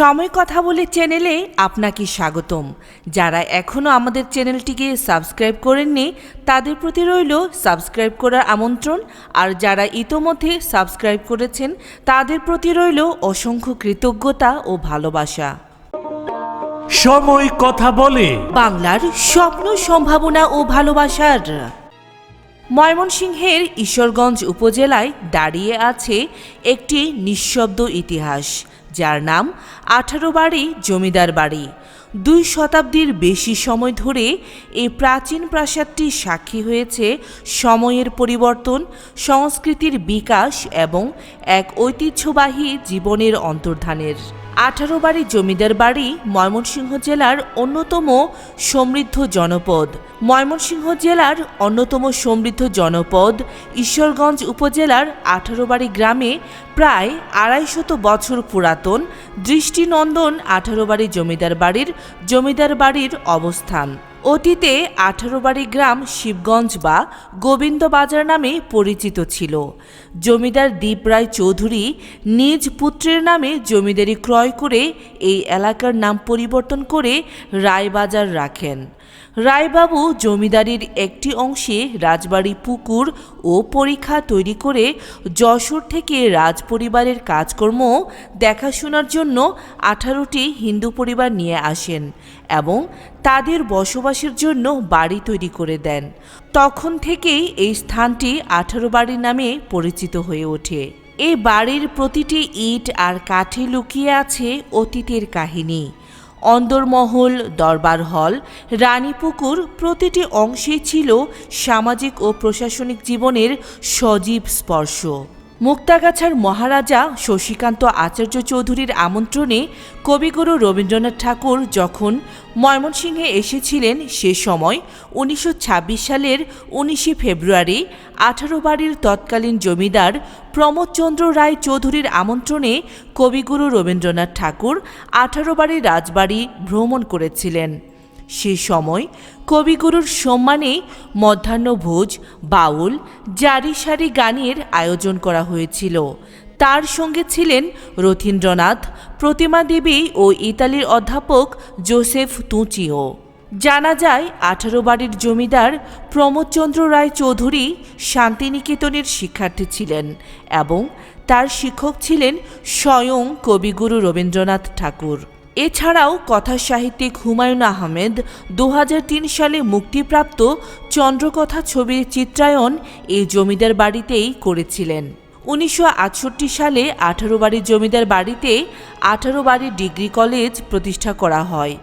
সময় কথা বলে চ্যানেলে আপনাকে স্বাগতম। যারা এখনও আমাদের চ্যানেলটিকে সাবস্ক্রাইব করেননি তাদের প্রতি রইল সাবস্ক্রাইব করার আমন্ত্রণ। আর যারা ইতোমধ্যে সাবস্ক্রাইব করেছেন তাদের প্রতি রইল অসংখ্য কৃতজ্ঞতা ও ভালোবাসা। সময় কথা বলে। বাংলার স্বপ্ন সম্ভাবনা ও ভালোবাসার। ময়মনসিংহের ঈশ্বরগঞ্জ উপজেলায় দাঁড়িয়ে আছে একটি নিঃশব্দ ইতিহাস। যার নাম আঠারো বাড়ি জমিদার বাড়ি। দুই শতাব্দীর বেশি সময় ধরে এই প্রাচীন প্রাসাদটি সাক্ষী হয়েছে সময়ের পরিবর্তন, সংস্কৃতির বিকাশ এবং এক ঐতিহ্যবাহী জীবনের অন্তর্ধানের। আঠারো বাড়ি জমিদার বাড়ি ময়মনসিংহ জেলার অন্যতম সমৃদ্ধ জনপদ। ময়মনসিংহ জেলার অন্যতম সমৃদ্ধ জনপদ ঈশ্বরগঞ্জ উপজেলার আঠারো বাড়ি গ্রামে প্রায় আড়াইশত বছর পুরাতন দৃষ্টিনন্দন আঠারো বাড়ি জমিদার বাড়ির জমিদার বাড়ির অবস্থান। অতীতে আঠারো বাড়ি গ্রাম শিবগঞ্জ বা গোবিন্দবাজার নামে পরিচিত ছিল। জমিদার দীপ রায় চৌধুরী নিজ পুত্রের নামে জমিদারি ক্রয় করে এই এলাকার নাম পরিবর্তন করে রায়বাজার রাখেন। রায়বাবু জমিদারির একটি অংশে রাজবাড়ি, পুকুর ও পরীক্ষা তৈরি করে যশোর থেকে রাজপরিবারের কাজকর্ম দেখাশোনার জন্য আঠারোটি হিন্দু পরিবার নিয়ে আসেন এবং তাদের বসবাসের জন্য বাড়ি তৈরি করে দেন। তখন থেকেই এই স্থানটি আঠারো বাড়ি নামে পরিচিত হয়ে ওঠে। এই বাড়ির প্রতিটি ইট আর কাঠে লুকিয়ে আছে অতীতের কাহিনী। অন্দরমহল দরবার হল রানীপুকুর প্রতিটি অংশে ছিল সামাজিক ও প্রশাসনিক জীবনের সজীব স্পর্শ। মুক্তাগাছার মহারাজা শশীকান্ত আচার্য চৌধুরীর আমন্ত্রণে কবিগুরু রবীন্দ্রনাথ ঠাকুর যখন ময়মনসিংহে এসেছিলেন সে সময় উনিশশো ছাব্বিশ সালের উনিশে ফেব্রুয়ারি আঠারো বাড়ির তৎকালীন জমিদার প্রমোদচন্দ্র রায় চৌধুরীর আমন্ত্রণে কবিগুরু রবীন্দ্রনাথ ঠাকুর আঠারো বাড়ির রাজবাড়ি ভ্রমণ করেছিলেন। সে সময় কবিগুরুর সম্মানে মধ্যাহ্নভোজ, বাউল, জারি সারি গানের আয়োজন করা হয়েছিল। তার সঙ্গে ছিলেন রথীন্দ্রনাথ, প্রতিমা দেবী ও ইতালির অধ্যাপক জোসেফ তুচিও। জানা যায়, আঠারো বাড়ির জমিদার প্রমোদচন্দ্র রায় চৌধুরী শান্তিনিকেতনের শিক্ষার্থী ছিলেন এবং তার শিক্ষক ছিলেন স্বয়ং কবিগুরু রবীন্দ্রনাথ ঠাকুর। এছাড়াও কথা সাহিত্যিক হুমায়ুন আহমেদ দু হাজার তিন সালে মুক্তিপ্রাপ্ত চন্দ্রকথা ছবির চিত্রায়ন এই জমিদার বাড়িতেই করেছিলেন। উনিশশো আটষট্টি সালে আঠারো বাড়ির জমিদার বাড়িতে আঠারো বাড়ির ডিগ্রি কলেজ প্রতিষ্ঠা করা হয়।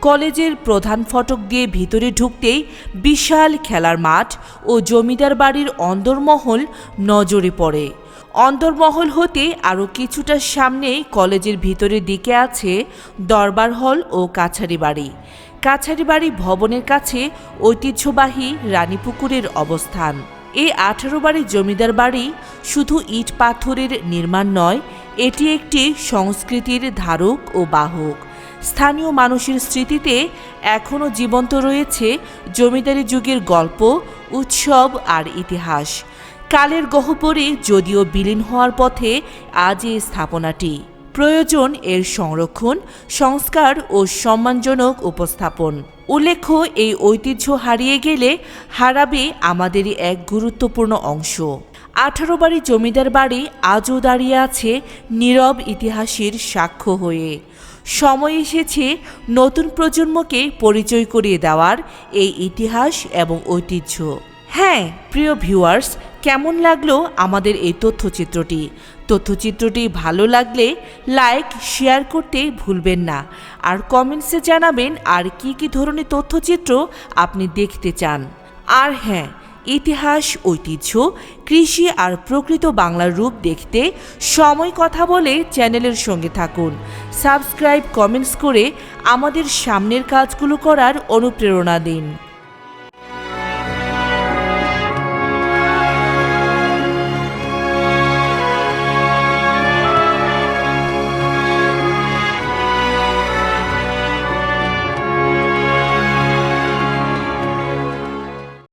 কলেজের প্রধান ফটক দিয়ে ভিতরে ঢুকতেই বিশাল খেলার মাঠ ও জমিদার বাড়ির অন্দরমহল নজরে পড়ে। অন্দরমহল হতে আরও কিছুটা সামনেই কলেজের ভিতরের দিকে আছে দরবার হল ও কাছারি বাড়ি। কাছারি বাড়ি ভবনের কাছে ঐতিহ্যবাহী রানীপুকুরের অবস্থান। এই আঠারো বাড়ি জমিদার বাড়ি শুধু ইট পাথরের নির্মাণ নয়, এটি একটি সংস্কৃতির ধারক ও বাহক। স্থানীয় মানুষের স্মৃতিতে এখনও জীবন্ত রয়েছে জমিদারি যুগের গল্প, উৎসব আর ইতিহাস। কালের গহ্বরে যদিও বিলীন হওয়ার পথে আজ এই স্থাপনাটি। প্রয়োজন এর সংরক্ষণ, সংস্কার ও সম্মানজনক উপস্থাপন। উল্লেখ্য, এই ঐতিহ্য হারিয়ে গেলে হারাবে আমাদেরই এক গুরুত্বপূর্ণ অংশ। আঠারো বাড়ি জমিদার বাড়ি আজও দাঁড়িয়ে আছে নীরব ইতিহাসের সাক্ষ্য হয়ে। সময় এসেছে নতুন প্রজন্মকে পরিচয় করিয়ে দেওয়ার এই ইতিহাস এবং ঐতিহ্য। হ্যাঁ প্রিয় ভিউয়ার্স, কেমন লাগল আমাদের এই তথ্যচিত্রটি? তথ্যচিত্রটি ভালো লাগলে লাইক, শেয়ার করতে ভুলবেন না। আর কমেন্টসে জানাবেন আর কি কি ধরনের তথ্যচিত্র আপনি দেখতে চান। আর হ্যাঁ ইতিহাস, ঐতিহ্য, কৃষি আর প্রকৃত বাংলার রূপ দেখতে সময় কথা বলে চ্যানেলের সঙ্গে থাকুন। সাবস্ক্রাইব, কমেন্টস করে আমাদের সামনের কাজগুলো করার অনুপ্রেরণা দিন।